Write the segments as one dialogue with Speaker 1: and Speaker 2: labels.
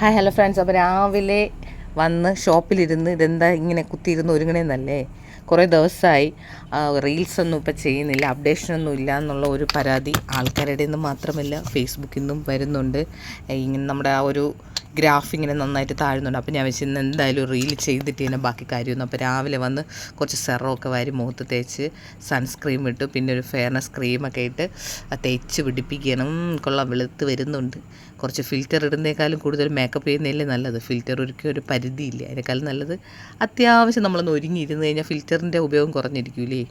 Speaker 1: Hi hello friends അപ്പോൾ രാവിലെ വന്ന് ഷോപ്പിലിരുന്ന് ഇതെന്താ ഇങ്ങനെ കുത്തിയിരുന്ന് ഒരുങ്ങണേന്നല്ലേ? കുറേ ദിവസമായി റീൽസൊന്നും ഇപ്പം ചെയ്യുന്നില്ല അപ്ഡേഷനൊന്നും ഇല്ല എന്നുള്ള ഒരു പരാതി ആൾക്കാരുടെ നിന്ന് മാത്രമല്ല ഫേസ്ബുക്കിൽ നിന്നും വരുന്നുണ്ട്. ഇങ്ങനെ നമ്മുടെ ആ ഒരു ഗ്രാഫ് ഇങ്ങനെ നന്നായിട്ട് താഴുന്നുണ്ട്. അപ്പോൾ ഞാൻ വെച്ച് ഇന്ന് എന്തായാലും റീൽ ചെയ്തിട്ട് തന്നെ ബാക്കി കാര്യമൊന്നും. അപ്പോൾ രാവിലെ വന്ന് കുറച്ച് സെറമൊക്കെ വാരി മുഖത്ത് തേച്ച് സൺസ്ക്രീം ഇട്ടു. പിന്നെ ഒരു ഫെയർനെസ് ക്രീമൊക്കെ ഇട്ട് തേച്ച് പിടിപ്പിക്കണം. കൊള്ളാം വെളുത്ത് വരുന്നുണ്ട്. കുറച്ച് ഫിൽറ്റർ ഇടുന്നേക്കാളും കൂടുതൽ മേക്കപ്പ് ചെയ്യുന്നതല്ലേ നല്ലത്. ഫിൽറ്റർ ഒരിക്കലും ഒരു പരിധിയില്ല. അതിനേക്കാളും നല്ലത് അത്യാവശ്യം നമ്മളൊന്ന് ഒരുങ്ങിയിരുന്ന് കഴിഞ്ഞാൽ ഫിൽറ്ററിന്റെ ഉപയോഗം കുറഞ്ഞിരിക്കൂലേ.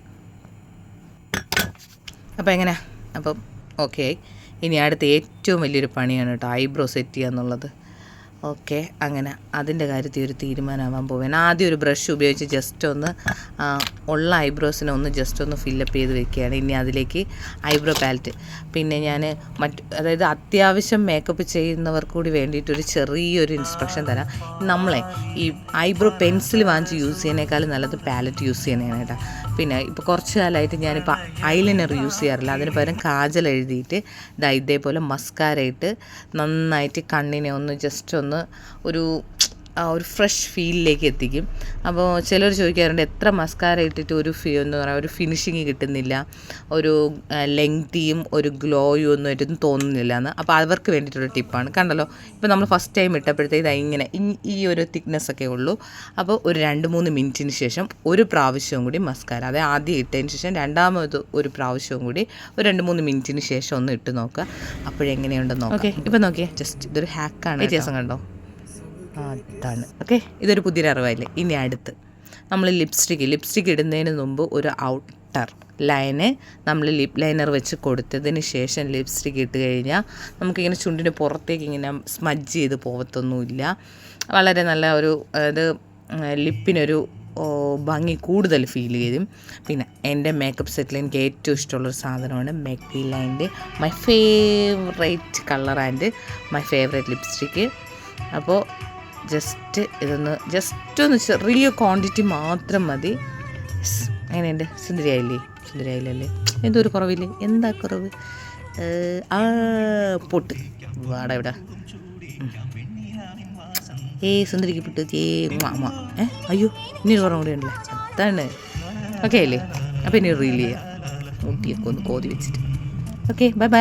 Speaker 1: അപ്പോൾ എങ്ങനെ? അപ്പം ഓക്കെ ഇനി അടുത്ത ഏറ്റവും വലിയൊരു പണിയാണ് കേട്ടോ ഐബ്രോ സെറ്റ് ചെയ്യുക എന്നുള്ളത് ഓക്കെ അങ്ങനെ. അതിന്റെ കാര്യത്തിൽ ഒരു തീരുമാനമാവാൻ പോവാൻ ആദ്യം ഒരു ബ്രഷ് ഉപയോഗിച്ച് ജസ്റ്റ് ഒന്ന് ഉള്ള ഐബ്രോസിനെ ഒന്ന് ജസ്റ്റ് ഒന്ന് ഫില്ലപ്പ് ചെയ്ത് വെക്കുകയാണ്. ഇനി അതിലേക്ക് ഐബ്രോ പാലറ്റ് പിന്നെ ഞാൻ മറ്റ് അതായത് അത്യാവശ്യം മേക്കപ്പ് ചെയ്യുന്നവർക്ക് കൂടി വേണ്ടിയിട്ടൊരു ചെറിയൊരു ഇൻസ്ട്രക്ഷൻ തരാം. നമ്മളെ ഈ ഐബ്രോ പെൻസിൽ വാങ്ങിച്ച് യൂസ് ചെയ്യുന്നതിനേക്കാളും നല്ലത് പാലറ്റ് യൂസ് ചെയ്യുന്നതാണ് കേട്ടോ. പിന്നെ ഇപ്പോൾ കുറച്ച് കാലമായിട്ട് ഞാനിപ്പോൾ ഐലൈനർ യൂസ് ചെയ്യാറില്ല. അതിന് പകരം കാജൽ എഴുതിയിട്ട് ഇതാ ഇതേപോലെ മസ്കാര ഇട്ട് നന്നായിട്ട് കണ്ണിനെ ഒന്ന് ജസ്റ്റ് ഒന്ന് ഒരു ഒരു ഫ്രഷ് ഫീലിലേക്ക് എത്തിക്കും. അപ്പോൾ ചിലർ ചോദിക്കാറുണ്ട് എത്ര മസ്കാര ഇട്ടിട്ട് ഒരു ഫീ എന്ന് പറയുക ഒരു ഫിനിഷിങ് കിട്ടുന്നില്ല. ഒരു ലെങ്തിയും ഒരു ഗ്ലോയും ഒന്നും ആയിട്ടൊന്നും തോന്നുന്നില്ല എന്ന്. അപ്പോൾ അവർക്ക് വേണ്ടിയിട്ടുള്ള ടിപ്പാണ് കണ്ടല്ലോ ഇപ്പോൾ നമ്മൾ ഫസ്റ്റ് ടൈം ഇട്ടപ്പോഴത്തേക്ക് ഇതാ ഇങ്ങനെ ഈ- ഒരു തിക്നെസ് ഒക്കെ ഉള്ളൂ. അപ്പോൾ ഒരു രണ്ട് മൂന്ന് മിനിറ്റിന് ശേഷം ഒരു പ്രാവശ്യവും കൂടി മസ്കാര അതായത് ആദ്യം ഇട്ടതിന് ശേഷം രണ്ടാമത് ഒരു പ്രാവശ്യവും കൂടി ഒരു രണ്ട് മൂന്ന് മിനിറ്റിന് ശേഷം ഒന്ന് ഇട്ട് നോക്കുക. അപ്പോഴെങ്ങനെയുണ്ടെന്ന് നോക്കാം. ഇപ്പോൾ ഇപ്പം നോക്കിയേ. ജസ്റ്റ് ഇതൊരു ഹാക്കാണ് വ്യത്യാസം കണ്ടോ? അതാണ്. ഓക്കെ ഇതൊരു പുതിയൊരു അറിവായില്ലേ? ഇനി അടുത്ത്. നമ്മൾ ലിപ്സ്റ്റിക്ക് ലിപ്സ്റ്റിക്ക് ഇടുന്നതിന് മുമ്പ് ഒരു ഔട്ടർ ലൈന് നമ്മൾ ലിപ് ലൈനർ വെച്ച് കൊടുത്തതിന് ശേഷം ലിപ്സ്റ്റിക്ക് ഇട്ട് കഴിഞ്ഞാൽ നമുക്കിങ്ങനെ ചുണ്ടിന് പുറത്തേക്ക് ഇങ്ങനെ സ്മജ് ചെയ്ത് പോകത്തൊന്നുമില്ല വളരെ നല്ല ഒരു അതായത് ലിപ്പിനൊരു ഭംഗി കൂടുതൽ ഫീൽ ചെയ്യും. പിന്നെ എന്റെ മേക്കപ്പ് സെറ്റിൽ എനിക്ക് ഏറ്റവും ഇഷ്ടമുള്ളൊരു സാധനമാണ് മെക്കി ലൈന്റെ my favourite colour and my favourite lipstick അപ്പോൾ ജസ്റ്റ് ഇതൊന്ന് ജസ്റ്റ് ഒന്ന് ചെറിയ ക്വാണ്ടിറ്റി മാത്രം മതി. അങ്ങനെയുണ്ട് സുന്ദരിയായില്ലേ? സുന്ദരിയായില്ലല്ലേ? എന്തോ ഒരു കുറവില്ലേ? എന്താ കുറവ്? ആ പൊട്ട്. വാടാ ഇവിടെ. ഏ സുന്ദരിക്ക് പൊട്ട്. ഏ മാമ ഏ അയ്യോ ഇനി ഒരു കുറവ് കൂടി ഉണ്ടല്ലേ? അതാണ്. ഓക്കെ അല്ലേ? അപ്പോൾ ഇനി റീൽ ചെയ്യാം. മുട്ടിയൊക്കെ ഒന്ന് കോതി വെച്ചിട്ട്. Okay bye bye.